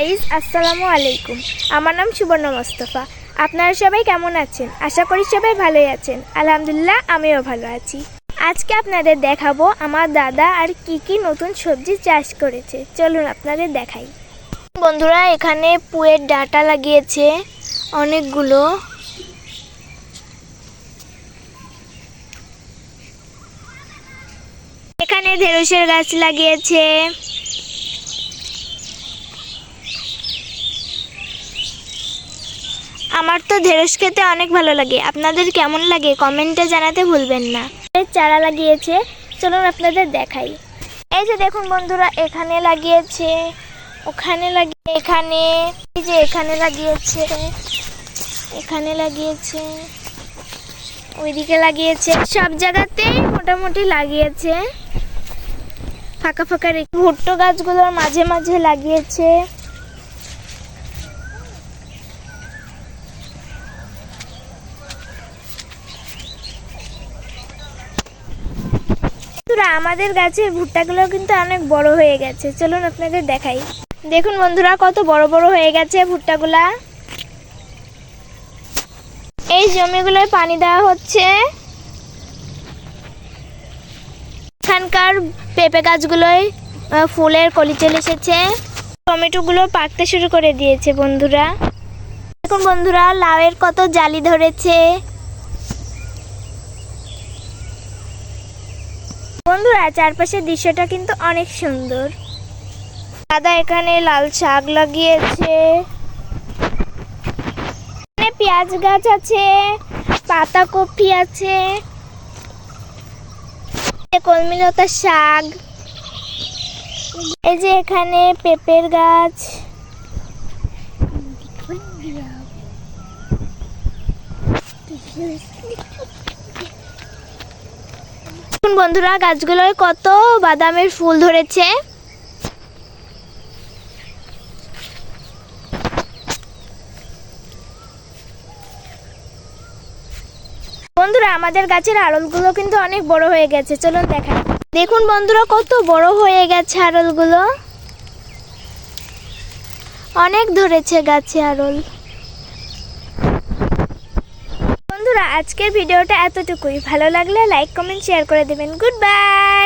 Guys আসসালামু আলাইকুম আমার নাম সুবর্ণ মোস্তফা আপনারা সবাই কেমন আছেন আশা করি সবাই ভালোই আছেন আলহামদুলিল্লাহ আমিও ভালো আছি আজকে আপনাদের দেখাবো আমার দাদা আর কি কি নতুন সবজি চাষ করেছে চলুন আপনাদের দেখাই বন্ধুরা এখানে পুয়ের ডাটা লাগিয়েছে অনেকগুলো এখানে ঢেঁড়সের গাছ লাগিয়েছে আমার তো ঢেঁড়স খেতে অনেক ভালো লাগে। আপনাদের কেমন লাগে কমেন্টে জানাতে ভুলবেন না। চারা লাগিয়েছে, চলুন আপনাদের দেখাই। এই যে দেখুন বন্ধুরা, এখানে লাগিয়েছে, ওখানে লাগিয়ে এখানে, এই যে এখানে লাগিয়েছে এখানে লাগিয়েছে, ওইদিকে লাগিয়েছে। সব জায়গাতেই মোটামুটি লাগিয়েছে। ফাঁকা ফাঁকা রেখে ভুট্টো গাছগুলোর মাঝে মাঝে লাগিয়েছে। বন্ধুরা, আমাদের গাছের ভুট্টাগুলো কিন্তু অনেক বড় হয়ে গেছে। চলুন আপনাদের দেখাই। দেখুন বন্ধুরা, কত বড় বড় হয়ে গেছে ভুট্টাগুলা। এই জমিগুলোয় পানি দেওয়া হচ্ছে। এখানকার পেঁপে গাছগুলোয় ফুলের কলি চলে এসেছে। টমেটোগুলো পাকতে শুরু করে দিয়েছে বন্ধুরা। দেখুন বন্ধুরা, লাউয়ের কত জালি ধরেছে। বন্ধুরা, চারপাশের দৃশ্যটা কিন্তু অনেক সুন্দর। দাদা এখানে লাল শাক লাগিয়েছে। এখানে পেঁয়াজ গাছ আছে, পাতাকপি আছে কলমিলতা শাক, এই যে এখানে পেঁপের গাছ। বন্ধুরা, গাছগুলোয় কত বাদামের ফুল ধরেছে। বন্ধুরা, আমাদের গাছের আড়লগুলো কিন্তু অনেক বড় হয়ে গেছে। চলুন দেখা। দেখুন বন্ধুরা, কত বড় হয়ে গেছে আড়লগুলো। অনেক ধরেছে গাছে আড়ল বন্ধুরা আজকের ভিডিওটা এতটুকুই। ভালো লাগলে লাইক কমেন্ট শেয়ার করে দেবেন। Good bye